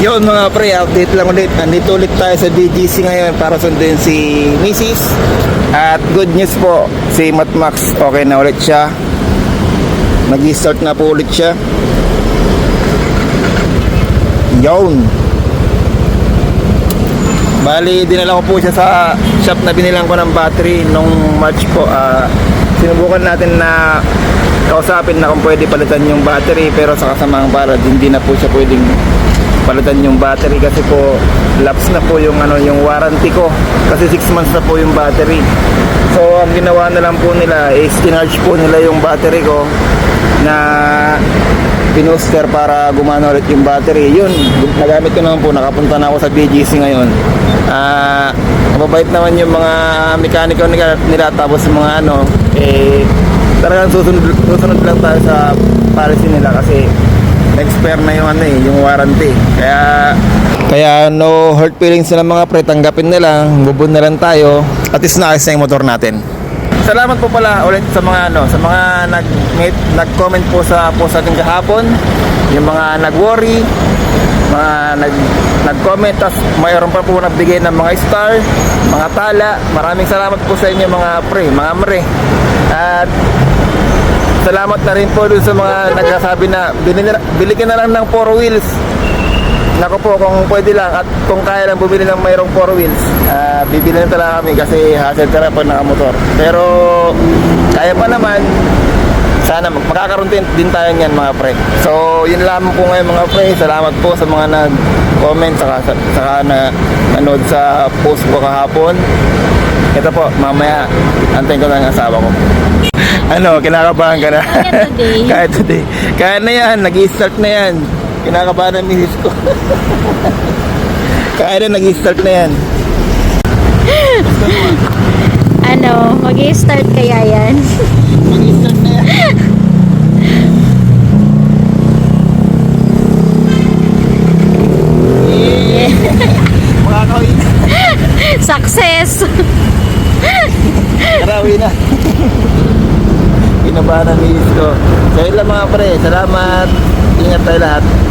Yun mga pre, update lang ulit. Nandito ulit tayo sa BGC ngayon para sundin si Mrs. At good news po, si Matmax okay na ulit siya. Nag-start na po ulit siya. Yun. Bali, dinala ko po siya sa shop na binilang ko ng battery nung March po. Ah, sinubukan natin na kausapin na kung pwede palitan yung battery pero sa kasamang palad hindi na po siya pwedeng palitan yung battery kasi po lapse na po yung ano yung warranty ko. Kasi 6 months na po yung battery. So ang ginawa na lang po nila is tinarge po nila yung battery ko na pinuster para gumana ulit yung battery. Yun nagamit ko naman po. Nakapunta na ako sa BGC ngayon. Ah mababait naman yung mga mekaniko nila, nila. Tapos mga ano eh talagang susunod, susunod lang tayo sa policy nila kasi expire na yung ano eh, yung warranty. Kaya kaya no hurt feelings na mga pre, tanggapin na lang, bubun na lang tayo. At least naayos na yung motor natin. Salamat po pala ulit sa mga ano, sa mga nag nag-comment po sa post natin kahapon, yung mga nag-worry, mga nag nag-comment tas mayroon pa po nagbigay ng mga star, mga tala. Maraming salamat po sa inyo mga pre, mga mre. At salamat na rin po dun sa mga nagsasabi na bili, ka na lang ng 4 wheels. Nako po kung pwede lang at kung kaya lang bumili ng mayroong 4 wheels, ah, bibili na talaga kami kasi hassle ka na po nakamotor. Pero kaya pa naman, sana makakaroon din tayo niyan mga pre. So, yun lamang po ngayon mga pre. Salamat po sa mga nag-comment saka, saka na nanood sa post ko kahapon. Ito po, mamaya antayin ko lang ang asawa ko. ano, kinakabahan ka na? Kaya today. Kaya today. Kaya na yan, nag-start na yan. Kinakabahan ng misis ko. Kaya na, nag-start na yan. Ano, mag-start kaya yan? Nag-start na yan. Success! Karawi na. Kinabahan ng misis ko. So yun lang mga pre. Salamat. Ingat tayo lahat.